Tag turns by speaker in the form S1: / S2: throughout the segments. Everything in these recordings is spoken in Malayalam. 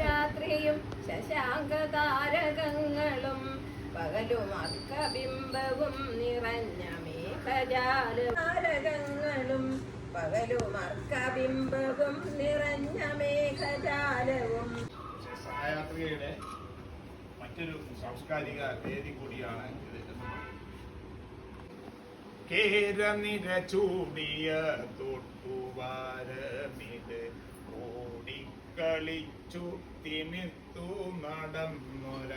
S1: രാത്രിയും ശശാങ്കതാരകങ്ങളും പകലും അർക്കബിംബവും നിറഞ്ഞ മേഘജാല താരകങ്ങളും പകലും അർക്കബിംബവും നിറഞ്ഞ മേഘജാലവും.
S2: മറ്റൊരു സാംസ്കാരിക കൂടിയാണ് കേരനിര ചൂടിയ തൊട്ടുവാരമിത് ഓടിക്കളിച്ചു തിമിത്തു നടന്നൊര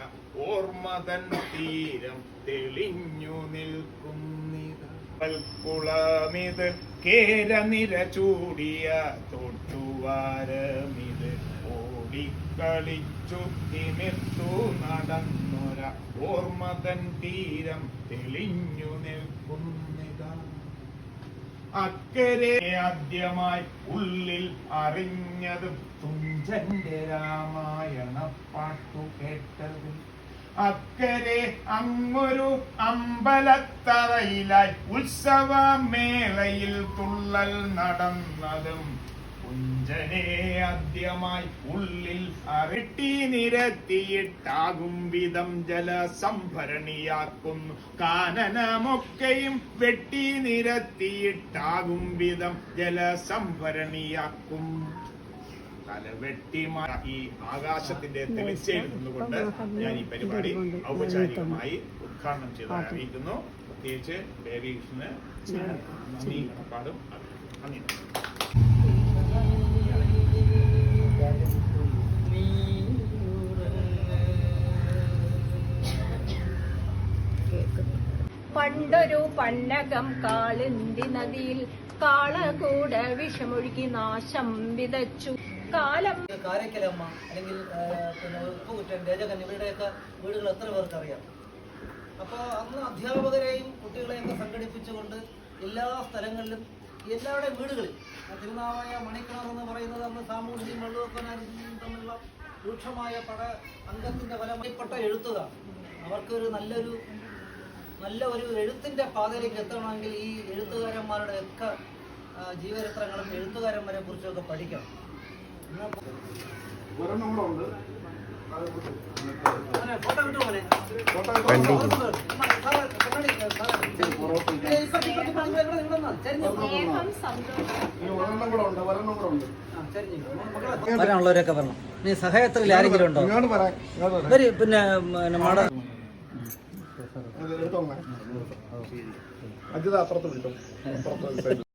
S2: ഓർമ്മതൻ തീരം തെളിഞ്ഞു നിൽക്കുന്നിത്. കേര കേരനിര ചൂടിയ തൊട്ടുവാരമിത് ഓടിക്കളിച്ചു തിമിത്തു നടന്നൊര ഓർമ്മതൻ തീരം തെളിഞ്ഞു നിൽക്കുന്നിതാ. അക്കരെ ആദ്യമായി ഉള്ളിൽ അറിഞ്ഞത് തുഞ്ചന്റെ രാമായണ പാട്ടു കേട്ടത് അക്കരെ അങ്ങൊരു അമ്പലത്തറയിലായി ഉത്സവമേളയിൽ തുള്ളൽ നടന്നതും കുഞ്ചനെ ആദ്യമായി ഉള്ളിൽ അരട്ടി നിരത്തിയിട്ടാകും വിധം ജലസംഭരണിയാക്കുന്നു. കാനനമൊക്കെയും വെട്ടി നിരത്തിയിട്ടാകും വിധം ജലസംഭരണിയാക്കും. ഈ ആകാശത്തിന്റെ തെളിച്ചയിൽ നിന്നുകൊണ്ട് ഞാൻ ഈ പരിപാടി ഔപചാരികമായി ഉദ്ഘാടനം ചെയ്ത്. അറിയിക്കുന്നു. പ്രത്യേകിച്ച് ബേബി കൃഷ്ണന് നന്ദി കടപ്പാടും. നന്ദി.
S1: പണ്ടൊരു പന്നകം കാളിന്തി നദിയിൽ കാള കാളകൂട വിഷമൊഴുകി നാശം വിതച്ചു. കാലം
S3: കാരക്കലമ്മ അല്ലെങ്കിൽ ഇവരുടെയൊക്കെ വീടുകൾ എത്ര പേർക്ക് അറിയാം അപ്പോൾ അന്ന് അധ്യാപകരെയും കുട്ടികളെയൊക്കെ സംഘടിപ്പിച്ചുകൊണ്ട് എല്ലാ സ്ഥലങ്ങളിലും എല്ലാവരുടെയും വീടുകളിൽ തിരുനാവായ മണിക്കിണർ എന്ന് പറയുന്നത് അന്ന് സാമൂഹ്യം വെള്ളവെപ്പനാരും തമ്മിലുള്ള രൂക്ഷമായ പട അംഗത്തിന്റെ ഫലമായിപ്പെട്ട എഴുത്തുകാർ അവർക്കൊരു നല്ലൊരു നല്ല ഒരു എഴുത്തിന്റെ പാതയിലേക്ക് എത്തണമെങ്കിൽ ഈ എഴുത്തുകാരന്മാരുടെ ഒക്കെ ജീവചരിത്രങ്ങളും എഴുത്തുകാരന്മാരെ കുറിച്ചൊക്കെ പഠിക്കണം. വരാനുള്ളവരൊക്കെ നീ സഹായത്തിൽ ആരെങ്കിലും ഉണ്ടോ? ഇവർ പിന്നെ പിന്നെ മാട
S4: അജിത അപ്പുറത്ത് വിളിക്കും അപ്പുറത്ത്